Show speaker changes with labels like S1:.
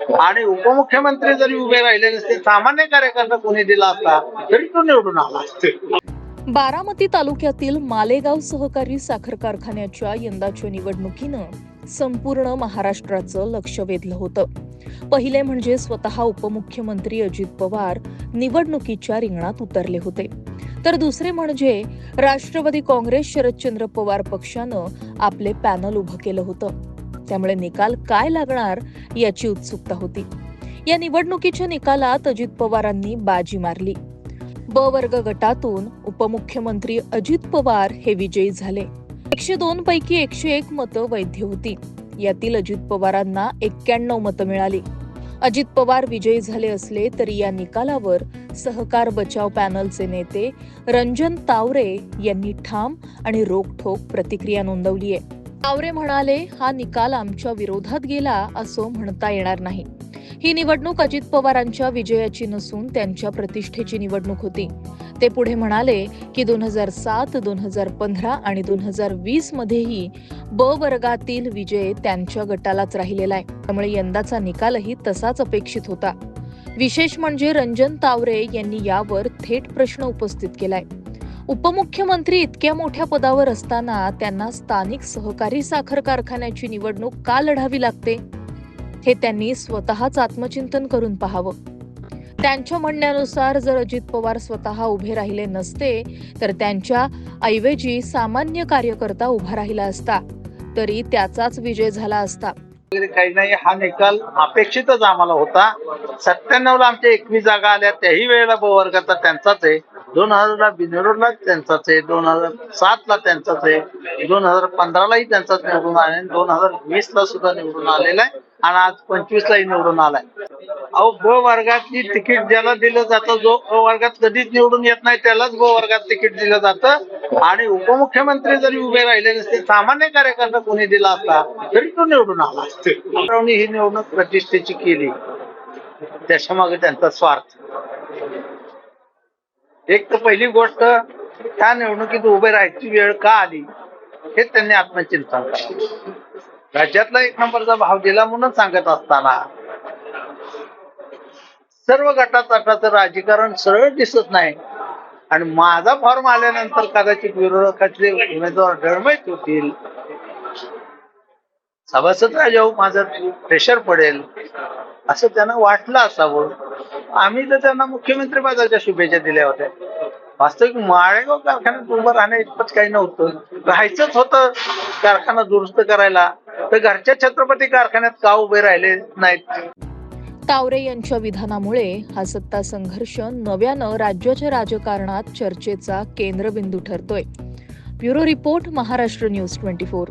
S1: आणि उपमुख्यमंत्री जरी उभे राहिले नसते सामान्य कार्यकर्ता कोणी दिला असता तरी तो निवडून आला असते.
S2: बारामती तालुक्यातील मालेगाव सहकारी साखर कारखान्याच्या यंदाच्या निवडणुकीनं संपूर्ण महाराष्ट्राचं लक्ष वेधलं होतं. पहिले म्हणजे स्वतः उपमुख्यमंत्री अजित पवार निवडणुकीच्या रिंगणात उतरले होते. तर दुसरे म्हणजे राष्ट्रवादी काँग्रेस शरदचंद्र पवार पक्षानं आपले पॅनल उभं केलं होतं. त्यामुळे निकाल काय लागणार याची उत्सुकता होती. या निवडणुकीच्या निकालात अजित पवारांनी बाजी मारली. ब वर्ग गटातून उपमुख्यमंत्री अजित पवार हे विजयी झाले. एकशे दोन पैकी एकशे एक मतं वैध होती. यातील अजित पवारांना एक्क्याण्णव मतं मिळाली. अजित पवार विजयी झाले असले तरी या निकालावर सहकार बचाव पॅनलचे नेते रंजन तावरे यांनी ठाम आणि रोखठोक प्रतिक्रिया नोंदवली आहे तावरे म्हणाले हा निकाल आमच्या विरोधात गेला असं म्हणता येणार नाही. ही निवडणूक अजित पवारांच्या विजयाची नसून त्यांच्या प्रतिष्ठेची निवडणूक होती. ते पुढे म्हणाले की दोन हजार सात दोन हजार पंधरा आणि दोन हजार वीस मध्येही ब वर्गातील विजय त्यांच्या गटालाच राहिलेला आहे. त्यामुळे यंदाचा निकालही तसाच अपेक्षित होता. विशेष म्हणजे रंजन तावरे यांनी यावर थेट प्रश्न उपस्थित केलाय. उपमुख्यमंत्री इतक्या मोठ्या पदावर असताना त्यांना स्थानिक सहकारी साखर कारखान्याची निवडणूक का लढावी लागते? हे त्यांनी स्वतःच आत्मचिंतन करून पाहावं. त्यांच्या म्हणण्यानुसार जर अजित पवार स्वतः उभे राहिले नसते तर त्यांच्या ऐवजी सामान्य कार्यकर्ता उभा राहिला असता तरी त्याचाच विजय झाला असता.
S1: काही नाही हा निकाल अपेक्षितच आम्हाला होता. सत्त्याण्णव ला आमच्या एकवीस जागा आल्या त्याही वेळेला बोवर करता त्यांचाच आहे. दोन हजारला बिनरोडला त्यांचाच आहे दोन हजार सात ला त्यांचाच आहे दोन हजार पंधरालाही त्यांचाच निवडून आले दोन हजार वीस ला सुद्धा निवडून आलेला आहे आणि आज पंचवीस लाही निवडून आलाय. अहो ब वर्गातली तिकीट ज्याला दिलं जातं जो अ वर्गात कधीच निवडून येत नाही त्यालाच ब वर्गात तिकीट दिलं जातं. आणि उपमुख्यमंत्री जरी उभे राहिले नसते सामान्य कार्यकर्ता कोणी दिला असता तरी तो निवडून आला ही निवडणूक प्रतिष्ठेची केली. त्याच्यामागे त्यांचा स्वार्थ. एक तर पहिली गोष्ट त्या निवडणुकीत उभे राहायची वेळ का आली? हे त्यांनी आत्मचिंतन करावं. राज्यातला एक नंबरचा भाव दिला म्हणून सांगत असताना सर्व गटातटाचं राजकारण सरळ दिसत नाही. आणि माझा फॉर्म आल्यानंतर कदाचित विरोधकातले उमेदवार डळमळीत होतील. सभासद राजाऊ माझं प्रेशर पडेल. असं त्यांना वाटलं असावं. आम्ही तर त्यांना मुख्यमंत्री पदाच्या शुभेच्छा दिल्या होत्या. वास्तविक माळेगाव कारखान्यात उभं राहण्या इतपत काही नव्हतं. राहायचंच होतं कारखाना दुरुस्त करायला. तर घरच्या छत्रपती कारखान्यात का उभे राहिले नाहीत?
S2: तावरे यांच्या विधानामुळे हा सत्ता संघर्ष नव्यानं राज्याच्या राजकारणात चर्चेचा केंद्रबिंदू ठरतोय. Bureau report Maharashtra news twenty four.